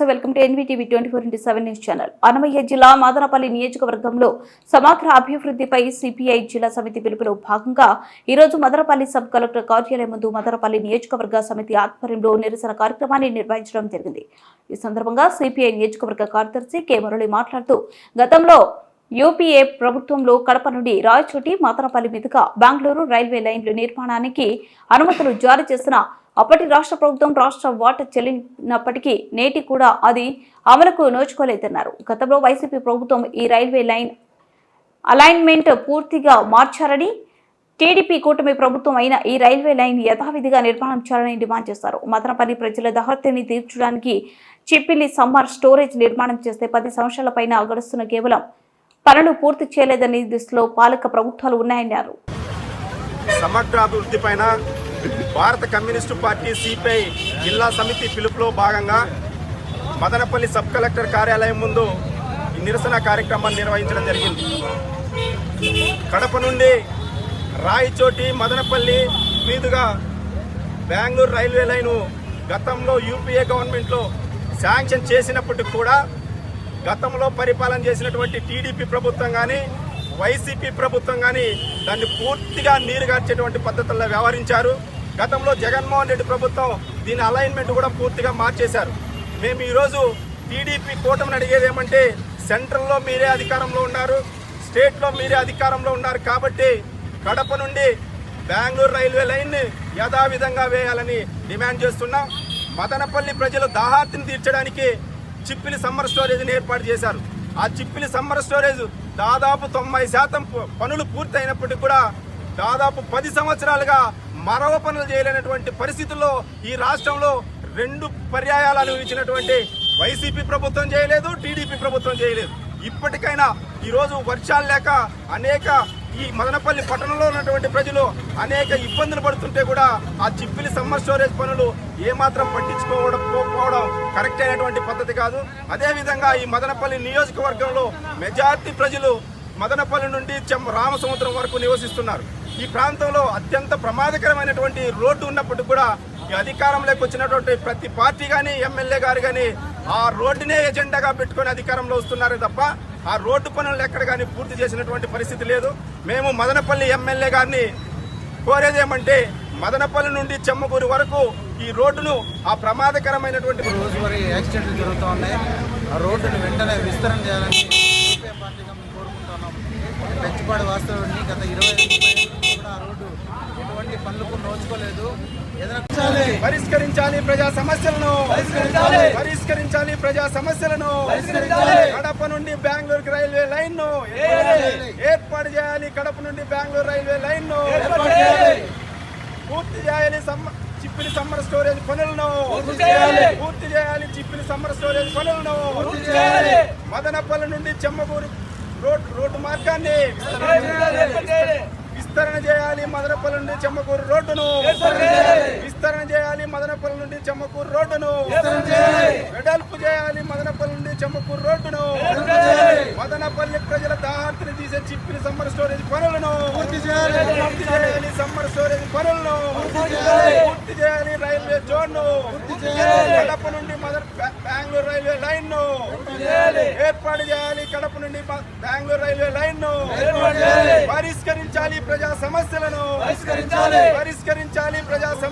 నమస్తే welcome to NVTV twenty four into seven news channel. Annamayya జిల్లా మాదనపల్లి నియోజకవర్గంలో సమగ్ర అభివృద్ధిపై సిపిఐ జిల్లా సమితి పిలుపులో భాగంగా ఈ రోజు మదనపల్లి సబ్ కలెక్టర్ కార్యాలయం ముందు మదనపల్లి నియోజకవర్గ సమితి ఆధ్వర్యంలో నిరసన కార్యక్రమాన్ని నిర్వహించడం జరిగింది. ఈ సందర్భంగా సిపిఐ నియోజకవర్గ కార్యదర్శి కె. మురళి మాట్లాడుతూ గతంలో యూపీఏ ప్రభుత్వంలో కడప నుండి రాయచోటి మాతనపల్లి మీదుగా బెంగళూరు రైల్వే లైన్లు నిర్మాణానికి అనుమతులు జారీ చేసిన అప్పటి రాష్ట్ర ప్రభుత్వం రాష్ట్ర వాటా చెల్లినప్పటికీ నేటి కూడా అది అమలుకు నోచుకోలేదన్నారు. గతంలో వైసీపీ ప్రభుత్వం ఈ రైల్వే లైన్ అలైన్మెంట్ పూర్తిగా మార్చారని టీడీపీ కూటమి ప్రభుత్వం అయిన ఈ రైల్వే లైన్ యథావిధిగా నిర్మాణం చేయాలని డిమాండ్ చేశారు. మదనపల్లి ప్రజల దహర్తిని తీర్చడానికి చిప్పిల్లి సమ్మర్ స్టోరేజ్ నిర్మాణం చేస్తే పది సంవత్సరాల పైన గడుస్తున్న కేవలం పనులు పూర్తి చేయలేదని దిశలో పాలక ప్రభుత్వాలు ఉన్నాయన్నారు. పైన భారత కమ్యూనిస్టు పార్టీ సిపిఐ జిల్లా సమితి పిలుపులో భాగంగా మదనపల్లి సబ్ కలెక్టర్ కార్యాలయం ముందు ఈ నిరసన కార్యక్రమాన్ని నిర్వహించడం జరిగింది. కడప నుండి రాయచోటి మదనపల్లి మీదుగా బెంగళూరు రైల్వే లైను గతంలో యూపీఏ గవర్నమెంట్లో శాంక్షన్ చేసినప్పటికి కూడా గతంలో పరిపాలన చేసినటువంటి టీడీపీ ప్రభుత్వం కానీ వైసీపీ ప్రభుత్వం కానీ దాన్ని పూర్తిగా నీరు గార్చేటువంటి పద్ధతుల్లో వ్యవహరించారు. గతంలో జగన్మోహన్ రెడ్డి ప్రభుత్వం దీని అలైన్మెంట్ కూడా పూర్తిగా మార్చేశారు. మేము ఈరోజు టీడీపీ కూటమిని అడిగేది ఏమంటే సెంట్రల్లో మీరే అధికారంలో ఉన్నారు స్టేట్లో మీరే అధికారంలో ఉన్నారు కాబట్టి కడప నుండి బెంగళూరు రైల్వే లైన్ని యథావిధంగా వేయాలని డిమాండ్ చేస్తున్నాం. మదనపల్లి ప్రజలు దాహార్తిని తీర్చడానికి చిప్పిలి సమ్మర్ స్టోరేజ్ని ఏర్పాటు చేశారు. ఆ చిప్పిలి సమ్మర్ స్టోరేజ్ దాదాపు తొంభై శాతం పనులు పూర్తయినప్పటికీ కూడా దాదాపు పది సంవత్సరాలుగా మరవ పనులు చేయలేనటువంటి పరిస్థితుల్లో ఈ రాష్ట్రంలో రెండు పర్యాయాలు అనుభవించినటువంటి వైసీపీ ప్రభుత్వం చేయలేదు టీడీపీ ప్రభుత్వం చేయలేదు. ఇప్పటికైనా ఈరోజు వర్షాలు లేక అనేక ఈ మదనపల్లి పట్టణంలో ఉన్నటువంటి ప్రజలు అనేక ఇబ్బందులు పడుతుంటే కూడా ఆ చిప్పిలి సమ్మర్ స్టోరేజ్ పనులు ఏమాత్రం పట్టించుకోవడం పోవడం కరెక్ట్ అయినటువంటి పద్ధతి కాదు. అదేవిధంగా ఈ మదనపల్లి నియోజకవర్గంలో మెజార్టీ ప్రజలు మదనపల్లి నుండి చెం రామసముద్రం వరకు నివసిస్తున్నారు. ఈ ప్రాంతంలో అత్యంత ప్రమాదకరమైనటువంటి రోడ్డు ఉన్నప్పటికీ కూడా ఈ అధికారంలోకి వచ్చినటువంటి ప్రతి పార్టీ కానీ ఎమ్మెల్యే గారు కానీ ఆ రోడ్డునే ఎజెండాగా పెట్టుకొని అధికారంలో వస్తున్నారే తప్ప ఆ రోడ్డు పనులు ఎక్కడ కానీ పూర్తి చేసినటువంటి పరిస్థితి లేదు. మేము మదనపల్లి ఎమ్మెల్యే గారిని కోరేదేమంటే మదనపల్లి నుండి చెమ్మకూరు వరకు ఈ రోడ్డును ఆ ప్రమాదకరమైనటువంటి రోజువారీ యాక్సిడెంట్లు జరుగుతూ ఉన్నాయి. ఆ రోడ్డును వెంటనే విస్తరణ చేయాలని సిపిఐ పార్టీగా మేము కోరుకుంటున్నాం. పెంచుపాడు వాస్తవాన్ని గత ఇరవై ఐదు కూడా ఆ రోడ్డు పనులకు నోచుకోలేదు. పరిష్కరించాలి. ప్రజా సమస్యలను. పరిష్కరించాలి. ప్రజా సమస్యలను. కడప నుండి బెంగళూరు రైల్వే లైన్ను ఏర్పాటు చేయాలి. కడప నుండి బెంగళూరు రైల్వే లైన్ను పూర్తి చేయాలి. చిప్పిలి సమ్మర్ స్టోరేజ్ పనులను. పూర్తి చేయాలి. చిప్పిలి సమ్మర్ స్టోరేజ్ పనులను. మదనపల్లి నుండి చెమ్మగూరు రోడ్ రోడ్డు మార్గాన్ని విస్తరణ చేయాలి మదనపల్లి నుండి చెమ్మకూరు రోడ్డును. విస్తరణ చేయాలి. మదనపల్లి నుండి చెమ్మకూరు రోడ్డును. వెడల్పు చేయాలి మదనపల్లి నుండి చెమ్మకూరు రోడ్డును. మదనపల్లి ప్రజల దాహార్తిని తీసే చిప్పిన సమ్మర్ స్టోరేజ్ పనులను. పూర్తి చేయాలి సమ్మర్ స్టోరేజ్ పనులను. పూర్తి చేయాలి. కడప నుండి బెంగళూరు రైల్వే లైన్ను ఏర్పాటు చేయాలి. కడప నుండి బెంగళూరు రైల్వే లైన్ను పరిష్కరించాలి ప్రజా సమస్యలను. పరిష్కరించాలి ప్రజా సమస్య